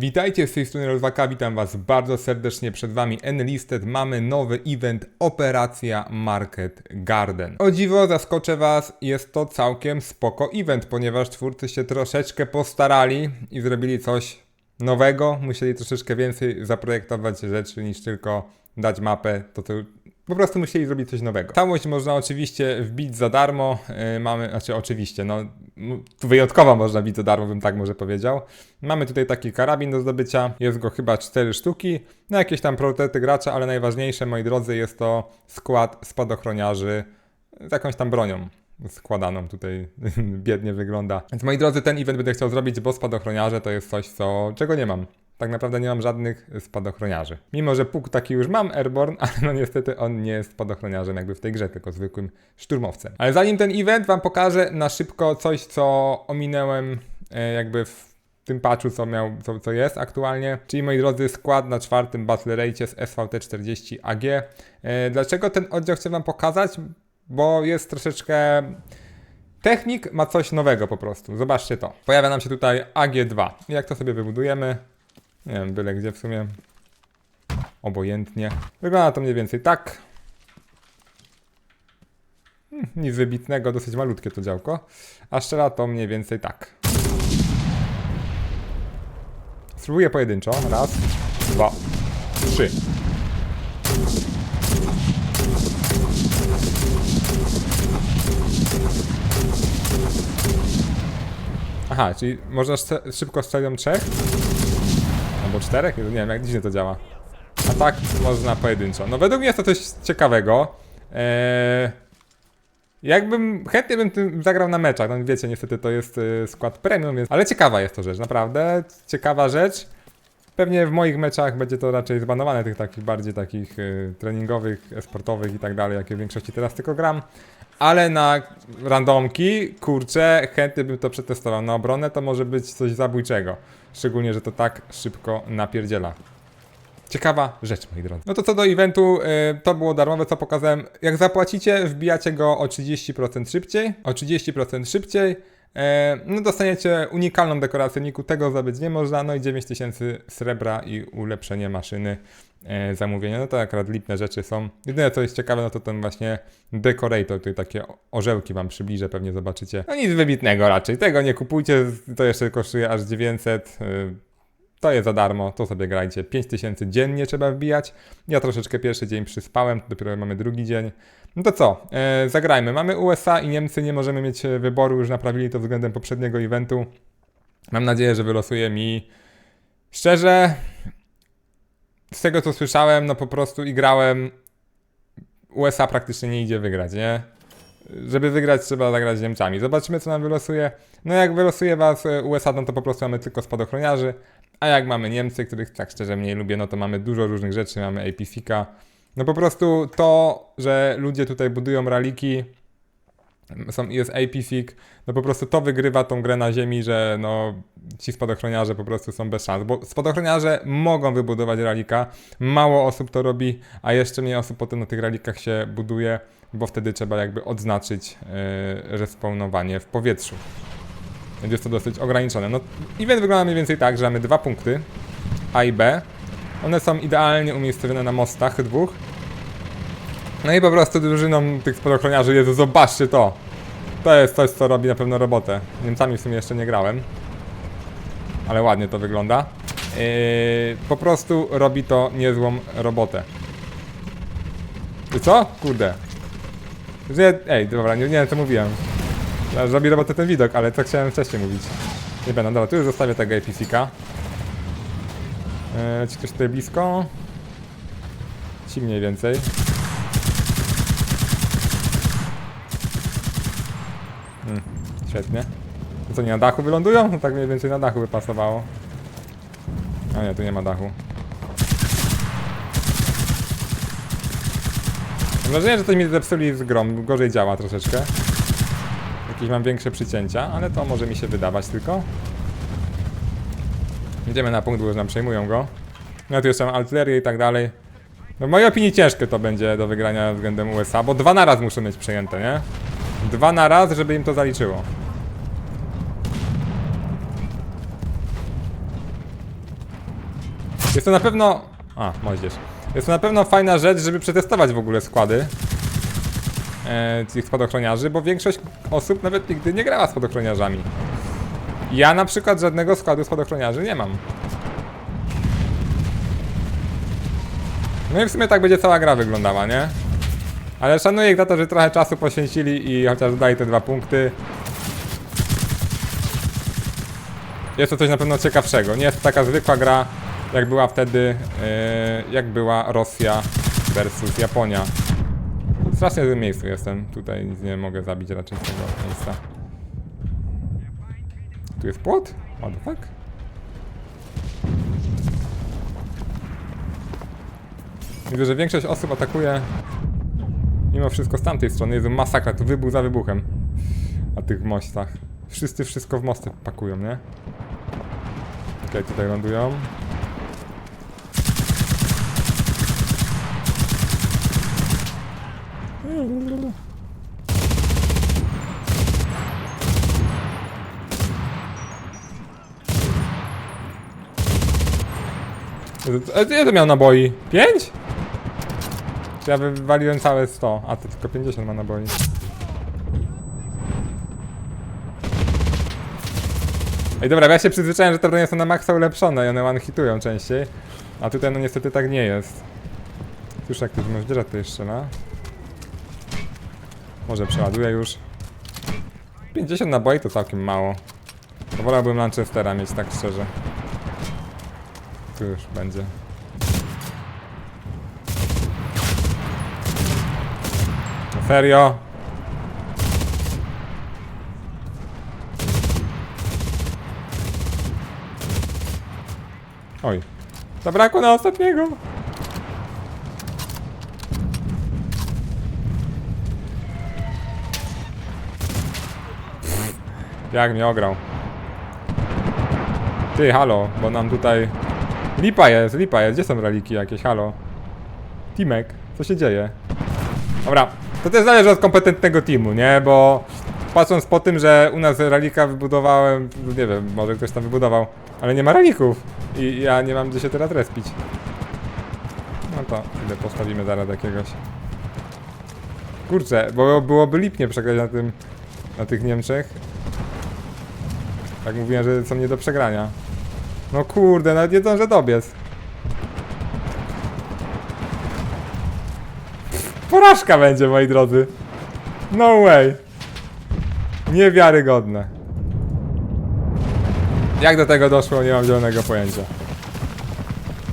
Witajcie z tej strony Rolwaka, witam was bardzo serdecznie. Przed wami Enlisted. Mamy nowy event Operacja Market Garden. O dziwo, zaskoczę was, jest to całkiem spoko event, ponieważ twórcy się troszeczkę postarali i zrobili coś nowego. Musieli troszeczkę więcej zaprojektować rzeczy niż tylko dać mapę, to po prostu musieli zrobić coś nowego. Całość można oczywiście wbić za darmo. Yy, mamy, znaczy oczywiście, no m- wyjątkowo można wbić za darmo, bym tak może powiedział. Mamy tutaj taki karabin do zdobycia. Jest go chyba 4 sztuki. No jakieś tam priorytety gracza, ale najważniejsze, moi drodzy, jest to skład spadochroniarzy z jakąś tam bronią składaną tutaj biednie wygląda. Więc moi drodzy, ten event będę chciał zrobić, bo spadochroniarze to jest coś, co, czego nie mam. Tak naprawdę nie mam żadnych spadochroniarzy. Mimo, że puk taki już mam, Airborne, ale no niestety on nie jest spadochroniarzem jakby w tej grze, tylko zwykłym szturmowcem. Ale zanim ten event wam pokażę na szybko coś, co ominęłem e, jakby w tym patchu, co, miał, co, co jest aktualnie. Czyli moi drodzy, skład na czwartym Battle z SVT-40 AG. E, dlaczego ten oddział chcę wam pokazać? Bo jest troszeczkę... Technik ma coś nowego po prostu. Zobaczcie to. Pojawia nam się tutaj AG2. Jak to sobie wybudujemy? Nie wiem, byle gdzie w sumie. Obojętnie. Wygląda to mniej więcej tak. Hmm, Nic wybitnego, dosyć malutkie to działko. A strzela to mniej więcej tak. Spróbuję pojedynczo. Raz, dwa, trzy. Aha, czyli można szybko strzelić trzech? Albo czterech? Nie wiem, jak dziwnie to działa. A tak można pojedynczo. No według mnie jest to coś ciekawego. Eee, jakbym, chętnie bym tym zagrał na meczach. No wiecie, niestety to jest y, skład premium, więc... Ale ciekawa jest to rzecz, naprawdę. Ciekawa rzecz. Pewnie w moich meczach będzie to raczej zbanowane, tych takich bardziej takich y, treningowych, sportowych i tak dalej, jakie w większości teraz tylko gram. Ale na randomki, kurczę, chętnie bym to przetestował. Na obronę to może być coś zabójczego. Szczególnie, że to tak szybko napierdziela. Ciekawa rzecz, moi drodzy. No to co do eventu, y, to było darmowe, co pokazałem. Jak zapłacicie, wbijacie go o 30% szybciej. O 30% szybciej. E, no dostaniecie unikalną dekorację niku, tego zdobyć nie można, no i 9000 srebra i ulepszenie maszyny e, zamówienia. No to akurat lipne rzeczy są. Jedyne co jest ciekawe, no to ten właśnie decorator, tutaj takie orzełki wam przybliżę, pewnie zobaczycie. No nic wybitnego raczej, tego nie kupujcie, to jeszcze kosztuje aż 900. to jest za darmo, to sobie grajcie. 5000 dziennie trzeba wbijać. Ja troszeczkę pierwszy dzień przyspałem, dopiero mamy drugi dzień. No to co? E, zagrajmy. Mamy USA i Niemcy, nie możemy mieć e, wyboru, już naprawili to względem poprzedniego eventu. Mam nadzieję, że wylosuje mi. Szczerze, z tego co słyszałem, no po prostu i grałem. USA praktycznie nie idzie wygrać, nie? Żeby wygrać, trzeba zagrać z Niemcami. Zobaczymy, co nam wylosuje. No, jak wylosuje was e, USA, no to po prostu mamy tylko spadochroniarzy. A jak mamy Niemcy, których tak szczerze mniej lubię, no to mamy dużo różnych rzeczy. Mamy APFika. No po prostu to, że ludzie tutaj budują raliki, są, jest APFIC, no po prostu to wygrywa tą grę na ziemi, że no ci spadochroniarze po prostu są bez szans, bo spadochroniarze mogą wybudować ralika, mało osób to robi, a jeszcze mniej osób potem na tych ralikach się buduje, bo wtedy trzeba jakby odznaczyć yy, respawnowanie w powietrzu. Więc jest to dosyć ograniczone. No, event wygląda mniej więcej tak, że mamy dwa punkty, A i B. One są idealnie umiejscowione na mostach dwóch. No i po prostu drużyną tych spadochroniarzy, Jezu, zobaczcie to! To jest coś, co robi na pewno robotę. Niemcami w sumie jeszcze nie grałem. Ale ładnie to wygląda. Yy, po prostu robi to niezłą robotę. I co? Kurde. Ej, dobra, nie, nie wiem co mówiłem. Robi robotę ten widok, ale co chciałem wcześniej mówić. Nie będę, dobra, tu już zostawię tego APC-ka. Yy, czy ktoś tutaj blisko? Ci mniej więcej. Świetnie. To co, nie na dachu wylądują? No tak mniej więcej na dachu by pasowało. A nie, tu nie ma dachu. Mam wrażenie, że coś mi zepsuli z grom. Gorzej działa troszeczkę. Jakieś mam większe przycięcia, ale to może mi się wydawać tylko. Idziemy na punkt, bo już nam przejmują go. No tu jeszcze artylerię i tak dalej. No w mojej opinii ciężkie to będzie do wygrania względem USA, bo dwa na raz muszą mieć przejęte, nie? Dwa na raz, żeby im to zaliczyło. Jest to na pewno... A, moździerz. Jest to na pewno fajna rzecz, żeby przetestować w ogóle składy e, tych spadochroniarzy, bo większość osób nawet nigdy nie grała spadochroniarzami. Ja na przykład żadnego składu spadochroniarzy nie mam. No i w sumie tak będzie cała gra wyglądała, nie? Ale szanuję ich za to, że trochę czasu poświęcili i chociaż dali te dwa punkty. Jest to coś na pewno ciekawszego. Nie jest to taka zwykła gra, jak była wtedy, yy, jak była Rosja versus Japonia. W strasznie złym miejscu jestem. Tutaj nic nie mogę zabić raczej z tego miejsca. Tu jest płot? What the fuck? Widzę, że większość osób atakuje mimo wszystko z tamtej strony. Jest masakra, tu wybuch za wybuchem. Na tych mostach. Wszyscy wszystko w mosty pakują, nie? Okej, tutaj lądują. Ile to miał naboi? 5? Czy ja wywaliłem całe 100? A to tylko 50 ma naboi. Ej dobra, ja się przyzwyczaiłem, że te bronie są na maksa ulepszone i one one-hitują częściej. A tutaj no niestety tak nie jest. Już jak ktoś moździerza tutaj strzela. Może przeładuję już. 50 naboi to całkiem mało. Wolałbym Lanchestera mieć, tak szczerze. Tu już będzie. No serio? Oj. Zabrakło na ostatniego. Jak mnie ograł. Ty, halo, bo nam tutaj... Lipa jest, lipa jest. Gdzie są reliki jakieś, halo? Timek, co się dzieje? Dobra, to też zależy od kompetentnego teamu, nie? Bo patrząc po tym, że u nas relika wybudowałem, nie wiem, może ktoś tam wybudował, ale nie ma relików i ja nie mam gdzie się teraz respić. No to ile postawimy zaraz jakiegoś. Kurczę, bo byłoby lipnie przegrać na tym, na tych Niemczech. Tak mówiłem, że są nie do przegrania. No kurde, nawet nie zdążę dobiec. Porażka będzie, moi drodzy. No way. Niewiarygodne. Jak do tego doszło, nie mam zielonego pojęcia.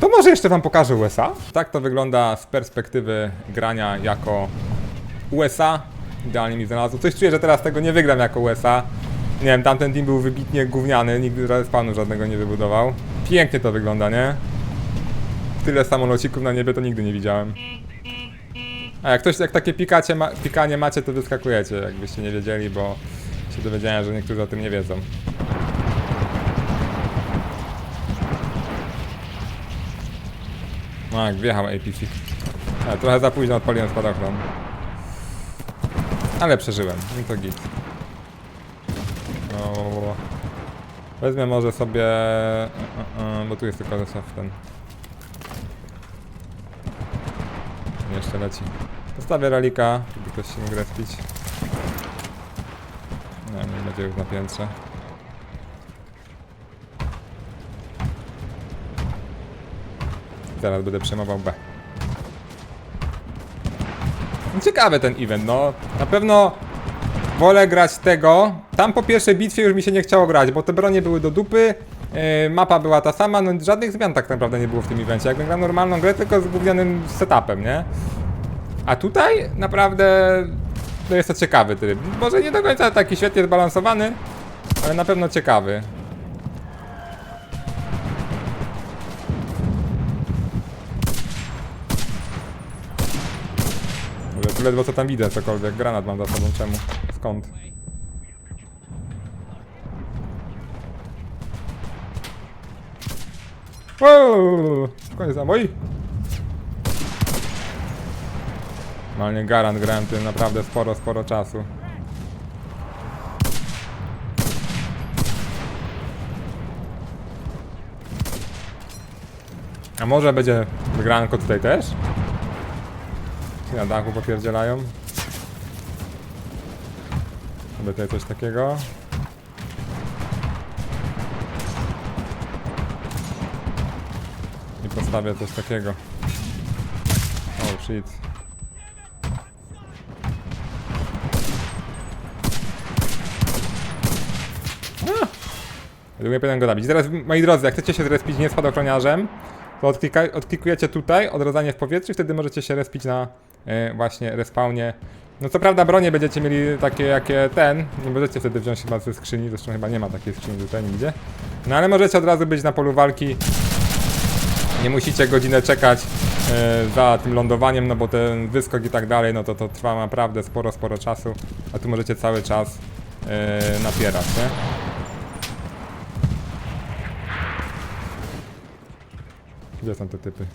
To może jeszcze wam pokażę USA? Tak to wygląda z perspektywy grania jako USA. Idealnie mi znalazło. Coś czuję, że teraz tego nie wygram jako USA. Nie wiem, tamten team był wybitnie gówniany, nigdy panu żadnego nie wybudował. Pięknie to wygląda, nie? Tyle samolocików na niebie to nigdy nie widziałem. A jak ktoś, jak takie pikacie ma, pikanie macie, to wyskakujecie, jakbyście nie wiedzieli, bo się dowiedziałem, że niektórzy o tym nie wiedzą. No jak wjechał APC. A, trochę za późno odpaliłem spadochron. Ale przeżyłem, no to git. Wezmę może sobie... e, e, e, bo tu jest tylko zestaw ten. Jeszcze leci. Postawię ralika, żeby ktoś się mógł respić. Nie, nie będzie już na piętrze. Teraz będę przejmował B. No Ciekawy ten event, no. Na pewno wolę grać tego. Tam po pierwszej bitwie już mi się nie chciało grać, bo te bronie były do dupy. Yy, mapa była ta sama, no żadnych zmian tak naprawdę nie było w tym evencie. Jakbym grał normalną grę, tylko z gównianym setupem, nie? A tutaj naprawdę no jest to ciekawy tryb. Może nie do końca taki świetnie zbalansowany, ale na pewno ciekawy. Ledwo co tam widzę, cokolwiek. Granat mam za sobą, czemu? Skąd? Koniec za moi. Normalnie garant grałem tym naprawdę sporo, sporo czasu. A może będzie wygranko tutaj też? Ci na dachu popierdzielają. Sobie tutaj coś takiego. I postawię coś takiego. Oh shit. Drugie powinien go zabić. Teraz, moi drodzy, jak chcecie się zrespić nie spadochroniarzem, to odklika, odklikujecie tutaj, odrodzanie w powietrzu wtedy możecie się respić na e, właśnie respawnie. No co prawda bronie będziecie mieli takie jakie ten, nie możecie wtedy wziąć chyba ze skrzyni, zresztą chyba nie ma takiej skrzyni tutaj nigdzie. No ale możecie od razu być na polu walki. Nie musicie godzinę czekać e, za tym lądowaniem, no bo ten wyskok i tak dalej, no to to trwa naprawdę sporo, sporo czasu, a tu możecie cały czas e, napierać, nie? Gdzie są te typy?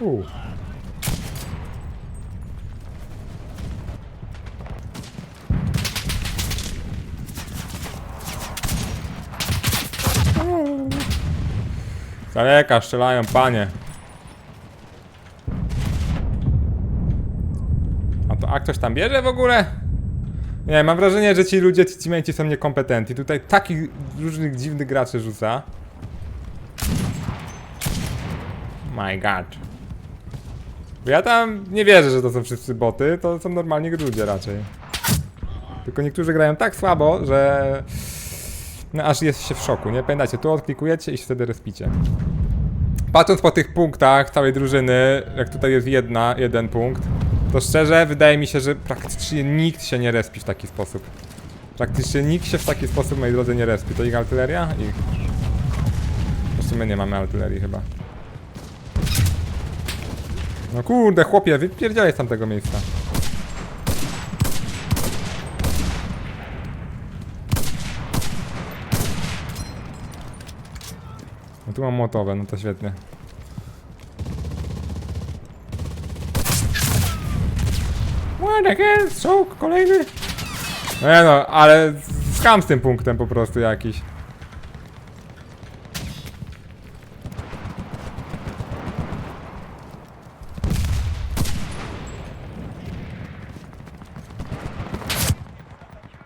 U. U. Daleka strzelają, panie. A to a ktoś tam bierze w ogóle? Nie, mam wrażenie, że ci ludzie, ci teammate'i są niekompetentni. Tutaj takich różnych dziwnych graczy rzuca. My god. Bo ja tam nie wierzę, że to są wszyscy boty, to są normalni ludzie raczej. Tylko niektórzy grają tak słabo, że... No aż jest się w szoku, nie? Pamiętajcie, tu odklikujecie i się wtedy respicie. Patrząc po tych punktach całej drużyny, jak tutaj jest jedna, jeden punkt, to szczerze wydaje mi się, że praktycznie nikt się nie respi w taki sposób. Praktycznie nikt się w taki sposób, moi drodzy, nie respi. To ich artyleria? Ich. W sumie nie mamy artylerii chyba. No kurde, chłopie, wypierdziałeś z tamtego miejsca. No tu mam motowe, no to świetnie. What? Czołg kolejny? Nie no, ale skam z tym punktem po prostu jakiś.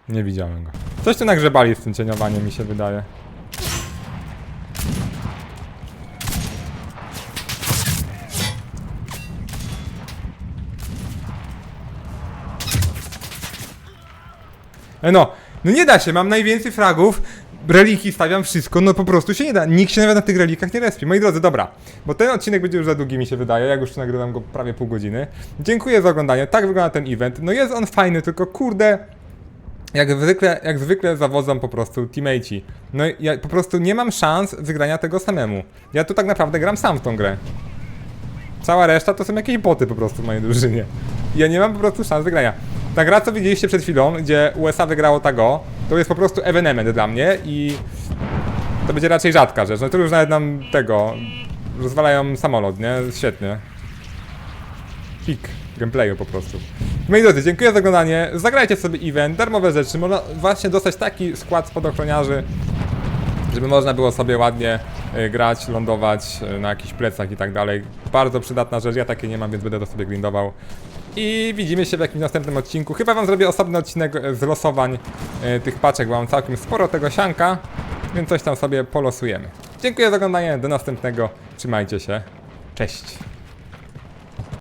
Nie widziałem go. Coś tu nagrzebali z tym cieniowaniem mi się wydaje. No, no nie da się, mam najwięcej fragów, reliki stawiam wszystko, no po prostu się nie da. Nikt się nawet na tych relikach nie respi. Moi drodzy, dobra, bo ten odcinek będzie już za długi mi się wydaje, jak już nagrywam go prawie pół godziny. Dziękuję za oglądanie, tak wygląda ten event. No jest on fajny, tylko kurde, jak zwykle, jak zwykle zawodzą po prostu teammateci. No ja po prostu nie mam szans wygrania tego samemu. Ja tu tak naprawdę gram sam w tą grę. Cała reszta to są jakieś boty po prostu w mojej drużynie. Ja nie mam po prostu szans wygrania. Ta gra, co widzieliście przed chwilą, gdzie USA wygrało tego, to jest po prostu evenement dla mnie i to będzie raczej rzadka rzecz. No to już nawet nam tego rozwalają samolot, nie? Świetnie. Pik gameplayu po prostu. Moi drodzy, dziękuję za oglądanie. Zagrajcie sobie event, darmowe rzeczy. Można właśnie dostać taki skład spadochroniarzy, żeby można było sobie ładnie y, grać, lądować y, na jakichś plecach i tak dalej. Bardzo przydatna rzecz, ja takie nie mam, więc będę to sobie grindował. I widzimy się w jakimś następnym odcinku. Chyba wam zrobię osobny odcinek e, z losowań y, tych paczek, bo mam całkiem sporo tego sianka, więc coś tam sobie polosujemy. Dziękuję za oglądanie, do następnego, trzymajcie się, cześć.